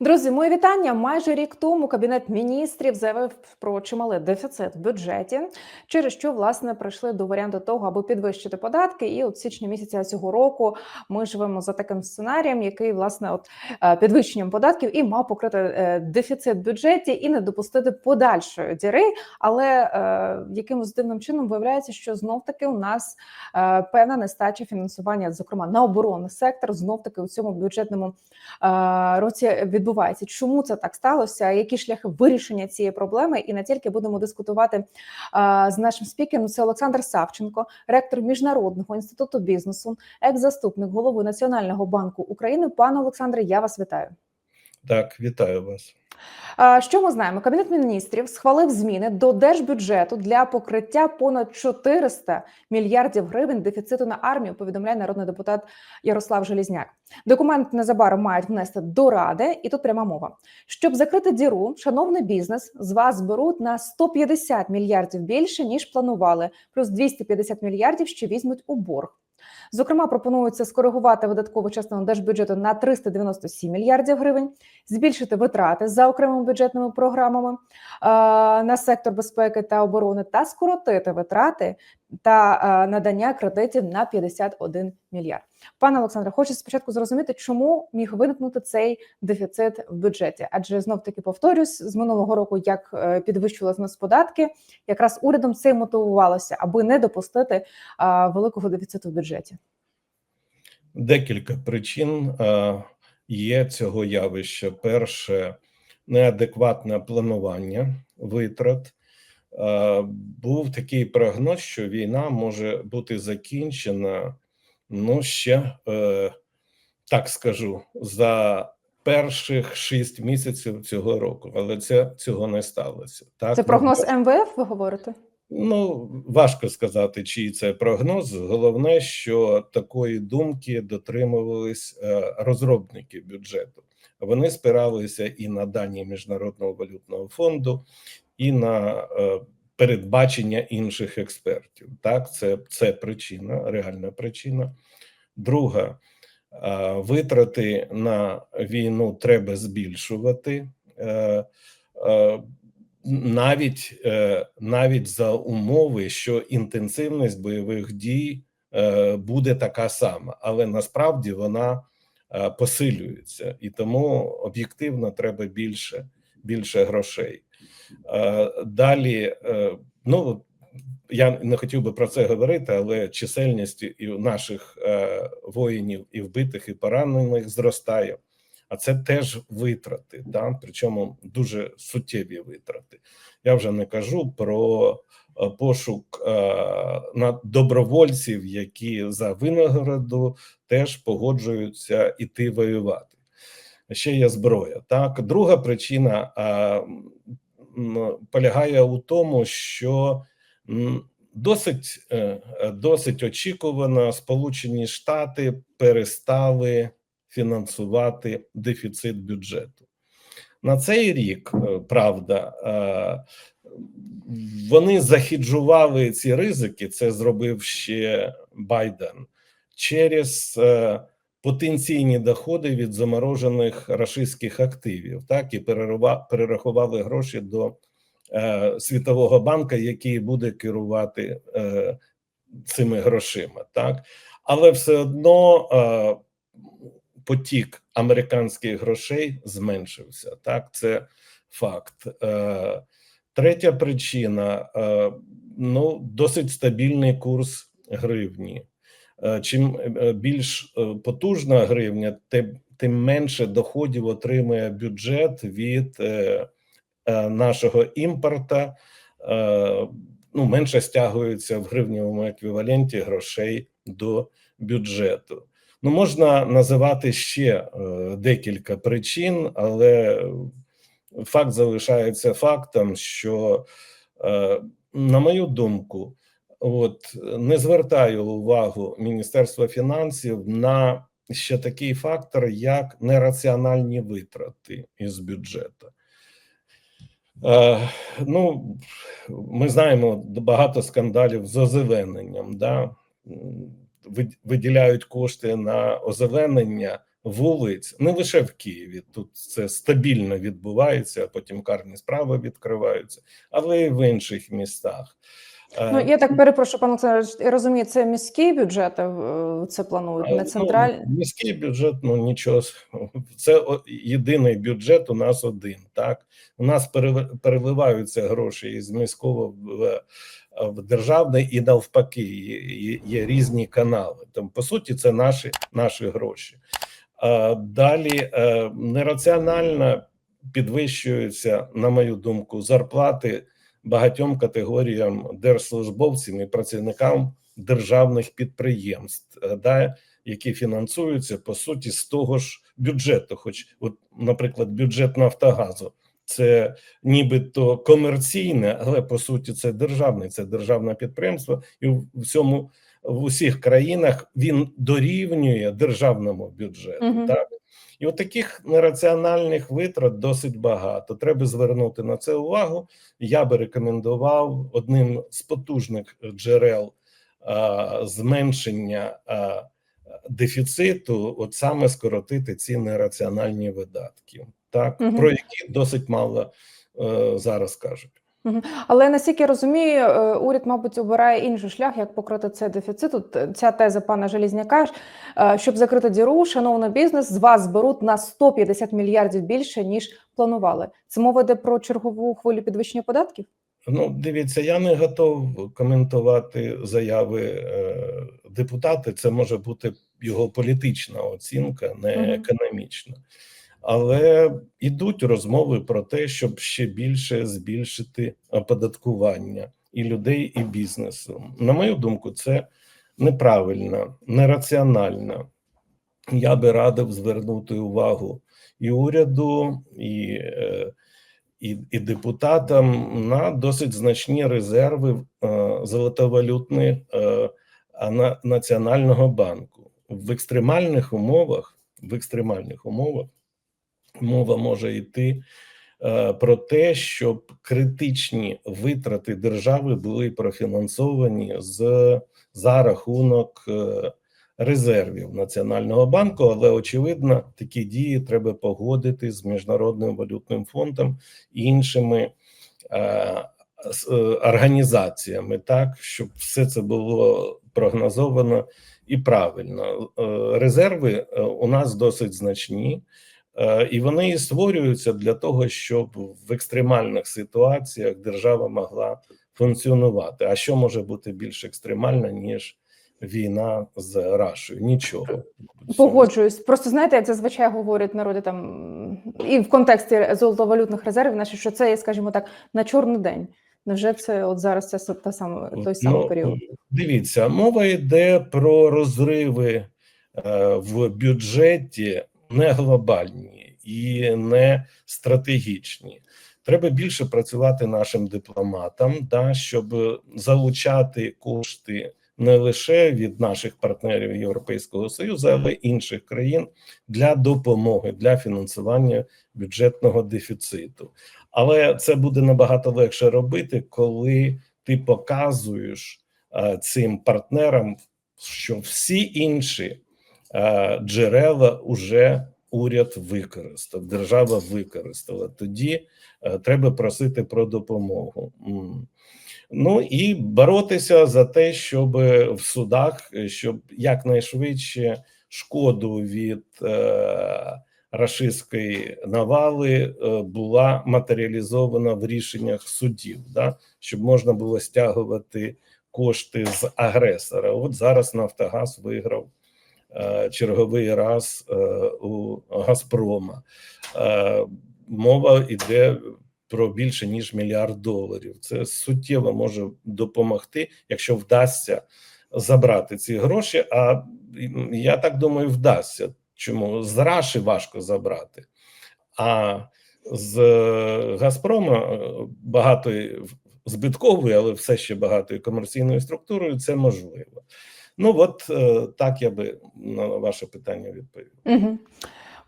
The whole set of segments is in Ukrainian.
Друзі, мої вітання. Майже рік тому кабінет міністрів заявив про чималий дефіцит в бюджеті, через що власне прийшли до варіанту того, аби підвищити податки. І от січня місяця цього року ми живемо за таким сценарієм, який власне от е, підвищенням податків і мав покрити е, дефіцит в бюджеті і не допустити подальшої діри. Але е, якимось дивним чином виявляється, що знов таки у нас е, певна нестача фінансування, зокрема на оборонний сектор, знов таки у цьому бюджетному е, році відбувається. Чому це так сталося? Які шляхи вирішення цієї проблеми? І не тільки будемо дискутувати а, з нашим спікером. Це Олександр Савченко, ректор міжнародного інституту бізнесу, екс-заступник голови Національного банку України. Пане Олександре, я вас вітаю. Так, вітаю вас. Що ми знаємо? Кабінет міністрів схвалив зміни до держбюджету для покриття понад 400 мільярдів гривень дефіциту на армію. Повідомляє народний депутат Ярослав Желізняк. Документ незабаром мають внести до ради, і тут пряма мова. Щоб закрити діру, шановний бізнес з вас зберуть на 150 мільярдів більше ніж планували, плюс 250 мільярдів ще візьмуть у борг. Зокрема, пропонується скоригувати видаткову частину держбюджету на 397 мільярдів гривень, збільшити витрати за окремими бюджетними програмами е, на сектор безпеки та оборони та скоротити витрати та е, надання кредитів на 51 мільярд. Пане Олександре, хочу спочатку зрозуміти, чому міг виникнути цей дефіцит в бюджеті, адже знов таки повторюсь з минулого року, як е, підвищувалися нас податки, якраз урядом це мотивувалося, аби не допустити е, великого дефіциту в бюджеті. Декілька причин е, є цього явища. Перше, неадекватне планування витрат. Був такий прогноз, що війна може бути закінчена, ну ще е, так скажу, за перших шість місяців цього року, але це цього не сталося. Так Це ну, прогноз МВФ. Ви говорите? Ну, важко сказати, чий це прогноз. Головне, що такої думки дотримувались е, розробники бюджету. Вони спиралися і на дані Міжнародного валютного фонду, і на е, передбачення інших експертів. Так, це, це причина, реальна причина. Друга е, витрати на війну треба збільшувати. Е, е, навіть навіть за умови, що інтенсивність бойових дій буде така сама, але насправді вона посилюється, і тому об'єктивно треба більше більше грошей. Далі, ну я не хотів би про це говорити, але чисельність і наших воїнів і вбитих, і поранених зростає а це теж витрати, да? причому дуже суттєві витрати. Я вже не кажу про е, пошук е, на добровольців, які за винагороду теж погоджуються іти воювати. Ще є зброя. Так, друга причина полягає у тому, що досить е, досить очікувано Сполучені Штати перестали фінансувати дефіцит бюджету. На цей рік е, правда, е, вони західжували ці ризики. Це зробив ще Байден через потенційні доходи від заморожених рашистських активів, так і перерахували гроші до Світового банка, який буде керувати цими грошима, так але все одно потік американських грошей зменшився. Так, це факт. Е, Третя причина: е, ну досить стабільний курс гривні. Е, чим е, більш е, потужна гривня, тим менше доходів отримує бюджет від нашого імпорта. Ну менше стягується в гривневому еквіваленті грошей до бюджету. Ну, можна називати ще декілька причин, але факт залишається фактом, що, на мою думку, от не звертаю увагу Міністерства фінансів на ще такий фактор, як нераціональні витрати із бюджету. Е, ну, ми знаємо багато скандалів з озелененням. Да? виділяють кошти на озеленення вулиць, не лише в Києві. Тут це стабільно відбувається, а потім карні справи відкриваються, але й в інших містах. Е, Ну я так перепрошую, пане Олександр, я розумію, це міські бюджети е, це планують, не Ну, міський бюджет, ну нічого. Це єдиний бюджет у нас один. Так у нас переливаються гроші із міського в, в державний і навпаки. Є, є, різні канали. Там по суті, це наші, наші гроші. А далі е, нераціонально підвищуються, на мою думку, зарплати багатьом категоріям держслужбовців і працівникам державних підприємств, е, да, які фінансуються по суті з того ж бюджету. Хоч, от, наприклад, бюджет Нафтогазу. Це нібито комерційне, але по суті це державне, це державне підприємство, і в всьому в усіх країнах він дорівнює державному бюджету. Мгм. Так і от таких нераціональних витрат досить багато. Треба звернути на це увагу. Я би рекомендував одним з потужних джерел а, зменшення а, дефіциту, от саме скоротити ці нераціональні видатки, так Мгм. про які досить мало е, зараз кажуть. Але наскільки я розумію, е, уряд, мабуть, обирає інший шлях, як покрити цей дефіцит. От е, ця теза пана Желізняка, е, щоб закрити діру, шановний бізнес, з вас зберуть на 150 мільярдів більше, ніж планували. Це мова йде про чергову хвилю підвищення податків? Ну, дивіться, я не готов коментувати заяви депутата. Це може бути його політична оцінка, не економічна. Але йдуть розмови про те, щоб ще більше збільшити оподаткування і людей, і бізнесу. На мою думку, це неправильно, нераціонально. Я би радив звернути увагу і уряду, і, е, і, і депутатам на досить значні резерви е, золотовалютних е, на- Національного банку. В екстремальних умовах, в екстремальних умовах мова може йти е, про те, щоб критичні витрати держави були профінансовані з за рахунок е, резервів Національного банку, але очевидно, такі дії треба погодити з міжнародним валютним фондом і іншими е, організаціями, так щоб все це було прогнозовано і правильно. Резерви у нас досить значні. Е, І вони і створюються для того, щоб в екстремальних ситуаціях держава могла функціонувати. А що може бути більш екстремально, ніж війна з Рашою? Нічого. Погоджуюсь. Просто знаєте, як зазвичай говорять народи там і в контексті золотовалютних резервів, наші що це є, скажімо так, на чорний день. Невже це от зараз це та саме той самий Ну, період? Дивіться, мова йде про розриви е, в бюджеті не глобальні і не стратегічні. Треба більше працювати нашим дипломатам, да, щоб залучати кошти не лише від наших партнерів Європейського Союзу, але й інших країн для допомоги для фінансування бюджетного дефіциту. Але це буде набагато легше робити, коли ти показуєш е, цим партнерам, що всі інші джерела уже уряд використав, держава використала. Тоді е, треба просити про допомогу. Ну і боротися за те, щоб в судах, е, щоб якнайшвидше шкоду від е, рашистської навали е, була матеріалізована в рішеннях судів, да? щоб можна було стягувати кошти з агресора. От зараз Нафтогаз виграв е, черговий раз е, у Газпрома. Е, мова йде про більше ніж мільярд доларів. Це суттєво може допомогти, якщо вдасться забрати ці гроші. А я так думаю, вдасться. Чому з Раші важко забрати, а з е, Газпрома е, багатої збиткової, але все ще багатою комерційною структурою, це можливо. Ну от е, так я би на ваше питання відповів. Угу.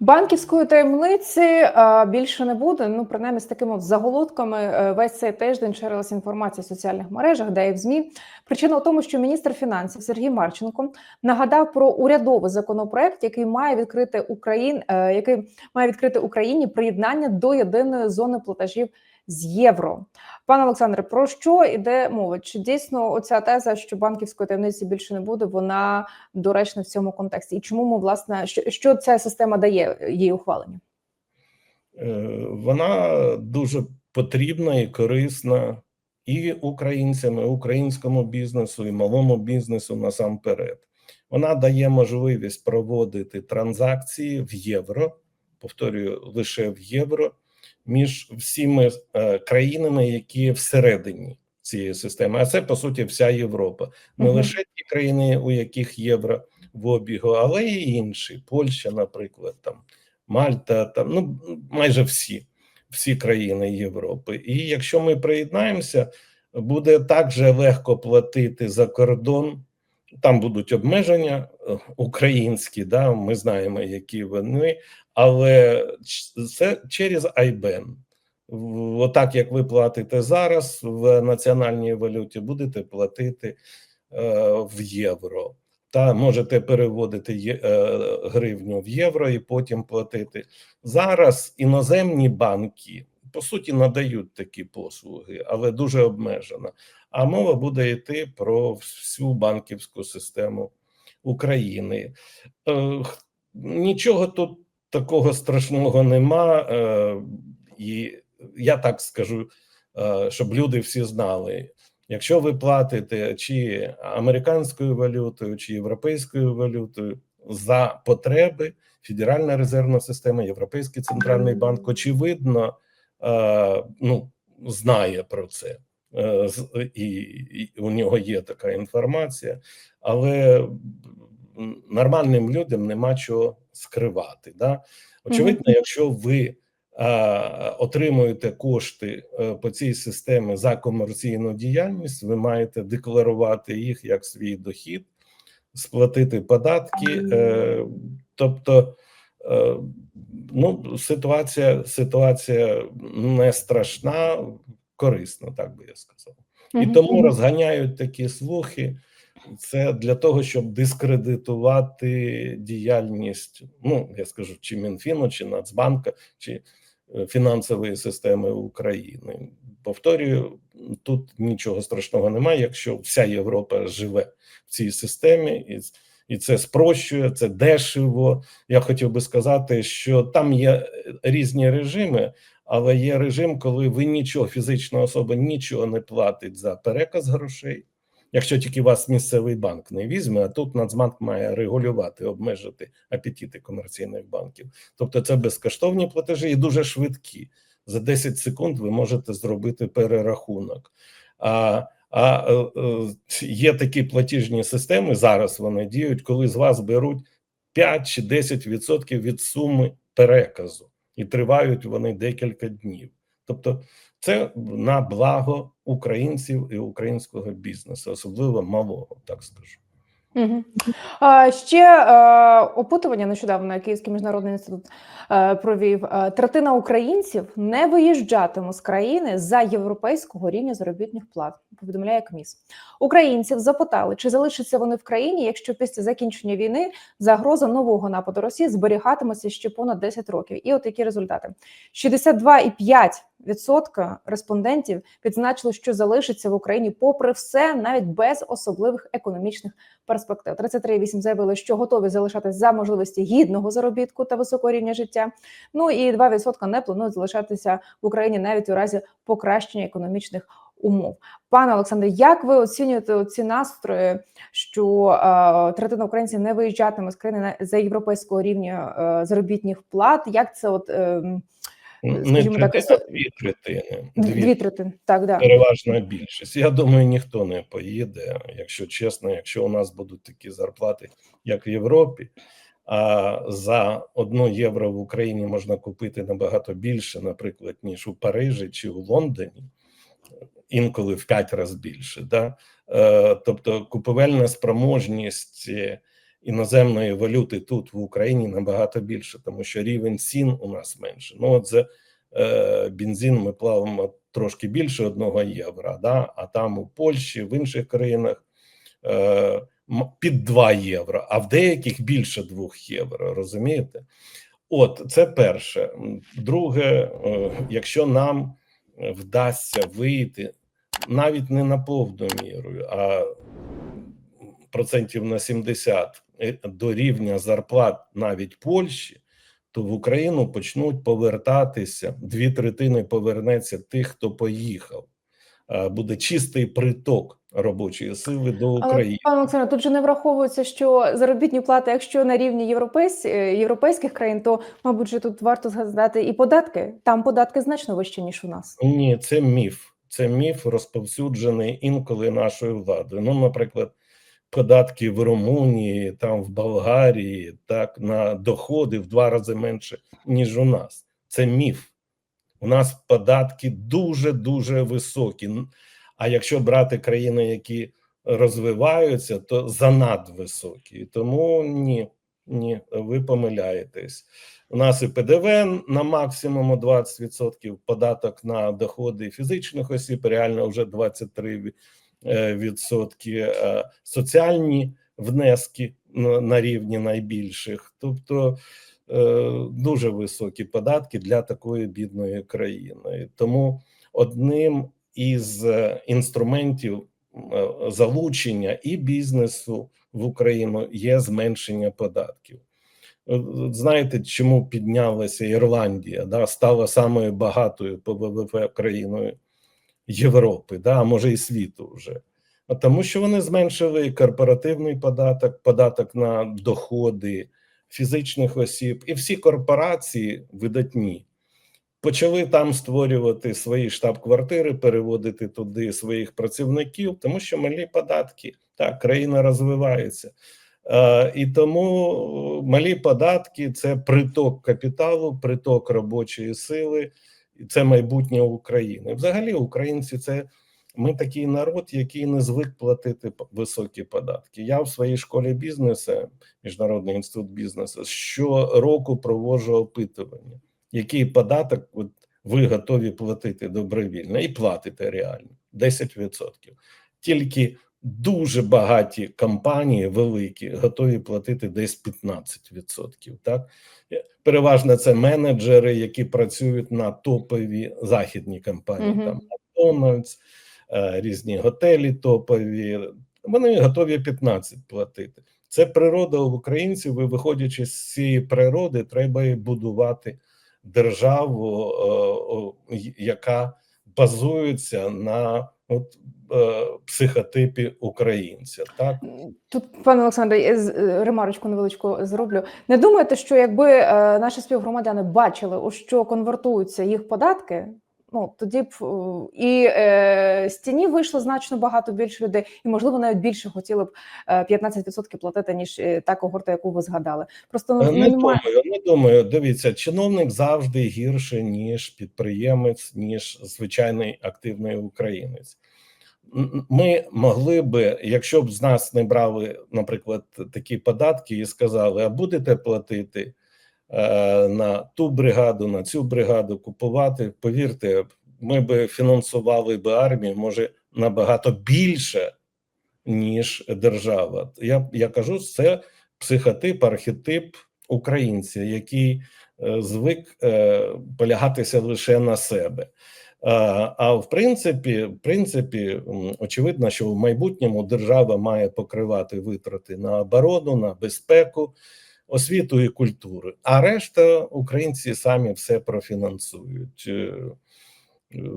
Банківської таємниці більше не буде. Ну, принаймні, з такими от заголовками е, весь цей тиждень ширилася інформація в соціальних мережах, де і в змі. Причина в тому, що міністр фінансів Сергій Марченко нагадав про урядовий законопроект, який має відкрити Україн, е, який має відкрити Україні приєднання до єдиної зони платежів з євро. Пане Олександре, про що йде мова? Чи дійсно оця теза, що банківської таємниці більше не буде, вона доречна в цьому контексті? І чому ми власне що, що ця система дає її ухвалення? Е, Вона дуже потрібна і корисна і українцям, і українському бізнесу, і малому бізнесу насамперед. Вона дає можливість проводити транзакції в євро, повторюю, лише в євро, між всіми е, країнами, які всередині цієї системи. А це по суті вся Європа, не лише ті країни, у яких євро в обігу, але й інші, Польща, наприклад, там Мальта, там ну майже всі, всі країни Європи. І якщо ми приєднаємося, буде так же легко платити за кордон. Там будуть обмеження е, українські, да, ми знаємо, які вони, але це через IBAN. Отак, як ви платите зараз в національній валюті, будете платити е, в євро. Та можете переводити є- е, гривню в євро і потім платити. Зараз іноземні банки по суті надають такі послуги, але дуже обмежено. А мова буде йти про всю банківську систему України. Е, Нічого тут такого страшного нема, е, і я так скажу, е, щоб люди всі знали. Якщо ви платите чи американською валютою, чи європейською валютою за потреби, Федеральна резервна система, Європейський центральний банк, очевидно, е, ну, знає про це. Е, І, у нього є така інформація, але нормальним людям нема чого скривати. Да? Очевидно, якщо ви а, отримуєте кошти е, по цій системі за комерційну діяльність, ви маєте декларувати їх як свій дохід, сплатити податки. Е, тобто, ну, ситуація, ситуація не страшна, корисна, так би я сказав. І тому розганяють такі слухи. Це для того, щоб дискредитувати діяльність, ну я скажу, чи Мінфіну, чи Нацбанка, чи е, фінансової системи України. Повторюю, тут нічого страшного немає, якщо вся Європа живе в цій системі, і, і це спрощує, це дешево. Я хотів би сказати, що там є е, різні режими, але є режим, коли ви нічого, фізична особа нічого не платить за переказ грошей. Якщо тільки вас місцевий банк не візьме, а тут Нацбанк має регулювати, обмежити апетити комерційних банків. Тобто це безкоштовні платежі і дуже швидкі. За 10 секунд ви можете зробити перерахунок. А, а е, е, є такі платіжні системи, зараз вони діють, коли з вас беруть 5 чи 10% від суми переказу, і тривають вони декілька днів. Тобто, це на благо українців і українського бізнесу, особливо малого, так скажу. А, ще е, опитування нещодавно Київський міжнародний інститут е, провів. Е, Третина українців не виїжджатиме з країни за європейського рівня заробітних плат. Повідомляє КМІС. Українців запитали, чи залишаться вони в країні, якщо після закінчення війни загроза нового нападу Росії зберігатиметься ще понад 10 років. І от які результати: 62,5% респондентів відзначили, що залишиться в Україні, попри все, навіть без особливих економічних перспектив. 33,8 заявили, що готові залишатись за можливості гідного заробітку та високого рівня життя. Ну і 2% не планують залишатися в Україні навіть у разі покращення економічних умов. Пане Олександре, як ви оцінюєте ці настрої, що е, третина українців не виїжджатиме з країни за європейського рівня е, заробітних плат? Як це от е, Не Скажімо так, третина, сто- дві третини. дві, Дві третини? Так, да. переважна більшість. Я думаю, ніхто не поїде, якщо чесно, якщо у нас будуть такі зарплати, як в Європі. А за одну євро в Україні можна купити набагато більше, наприклад, ніж у Парижі чи у Лондоні, інколи в п'ять разів більше. Да? Е, тобто купівельна спроможність е, іноземної валюти тут в Україні набагато більше, тому що рівень цін у нас менше. Ну от за е, бензин ми плавимо трошки більше одного євро, да? а там у Польщі, в інших країнах е, під 2 євро, а в деяких більше 2 євро. Розумієте? От це перше. Друге, е, якщо нам е, вдасться вийти навіть не на повну міру, а процентів на 70 е, до рівня зарплат навіть Польщі, то в Україну почнуть повертатися дві третини повернеться тих, хто поїхав. Е, Буде чистий приток робочої сили до Але, України. пане Олександре, тут же не враховується, що заробітні плати, якщо на рівні європейсь, е, європейських країн, то, мабуть, же тут варто згадати і податки. Там податки значно вищі, ніж у нас. Ні, це міф. Це міф розповсюджений інколи нашою владою. Ну, наприклад, податки в Румунії, там в Болгарії, так на доходи в два рази менше, ніж у нас. Це міф. У нас податки дуже дуже високі. А якщо брати країни, які розвиваються, то занадвисокі. Тому ні, ні, ви помиляєтесь. У нас і ПДВ на максимуму 20%, податок на доходи фізичних осіб, реально вже 23%, е, відсотки, е, соціальні внески на, рівні найбільших. Тобто е, дуже високі податки для такої бідної країни. Тому одним із е, інструментів е, залучення і бізнесу в Україну є зменшення податків. Знаєте, чому піднялася Ірландія? Да, стала самою багатою по ВВП країною Європи, да, а може і світу вже. А тому, що вони зменшили корпоративний податок, податок на доходи фізичних осіб, і всі корпорації видатні почали там створювати свої штаб-квартири, переводити туди своїх працівників, тому що малі податки, так, країна розвивається. Е, і тому малі податки це приток капіталу, приток робочої сили, це майбутнє України. Взагалі, українці це ми такий народ, який не звик платити високі податки. Я в своїй школі бізнесу, Міжнародний інститут бізнесу, щороку проводжу опитування, який податок от, ви готові платити добровільно і платите реально 10%. Тільки дуже багаті компанії великі готові платити десь 15%. Так переважно це менеджери, які працюють на топові західні компанії, Мгм. там Макдональдс, е, різні готелі топові. Вони готові 15 платити. Це природа у українців. І виходячи з цієї природи, треба і будувати державу, е, яка базується на от, е, психотипі українця. Так Тут, пане Олександре, я з- е, ремарочку невеличку зроблю. Не думаєте, що якби е, наші співгромадяни бачили, у що конвертуються їх податки? Ну тоді б е, і е, з тіні вийшло значно багато більше людей, і можливо навіть більше хотіли б е, 15% платити ніж е, та когорта, яку ви згадали. Просто ну, не немає. думаю, не думаю. Дивіться, чиновник завжди гірше ніж підприємець, ніж звичайний активний українець. Ми могли би, якщо б з нас не брали, наприклад, такі податки і сказали, а будете платити е, на ту бригаду, на цю бригаду купувати. Повірте, ми би фінансували би армію, може набагато більше, ніж держава. Я, я кажу, це психотип, архетип українця, який е, звик е, полягатися лише на себе. А, а в принципі, в принципі, очевидно, що в майбутньому держава має покривати витрати на оборону, на безпеку, освіту і культуру. А решта українці самі все профінансують. Е,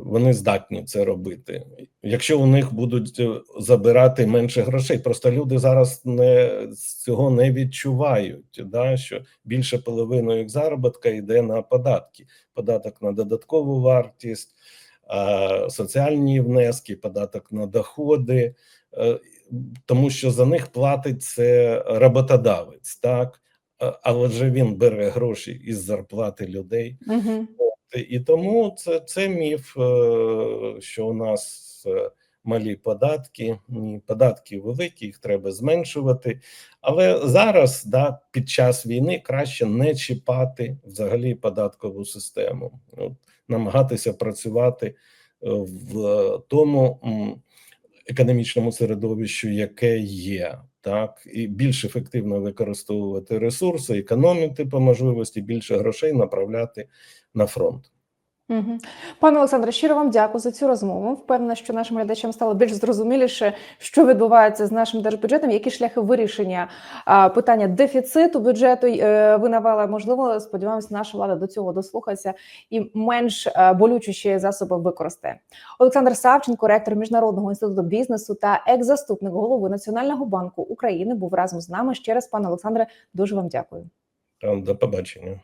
Вони здатні це робити. Якщо у них будуть е, забирати менше грошей, просто люди зараз не цього не відчувають. Да, що більше половини їх заробітка йде на податки: податок на додаткову вартість, соціальні внески, податок на доходи, е, тому що за них платить це роботодавець, так але ж він бере гроші із зарплати людей. Угу. І тому це, це міф, е, що у нас е, малі податки. Ні, податки великі, їх треба зменшувати. Але зараз, да, під час війни, краще не чіпати взагалі податкову систему, От, намагатися працювати е, в тому економічному середовищу, яке є, так і більш ефективно використовувати ресурси, економити по можливості більше грошей направляти на фронт. Пане Олександре, щиро вам дякую за цю розмову. Впевнена, що нашим глядачам стало більш зрозуміліше, що відбувається з нашим держбюджетом, які шляхи вирішення питання дефіциту бюджету е, ви навели. Можливо, сподіваємось, наша влада до цього дослухається і менш е, болючіші засоби використає. Олександр Савченко, ректор міжнародного інституту бізнесу та екс-заступник голови Національного банку України, був разом з нами. Ще раз, пане Олександре, дуже вам дякую. До побачення.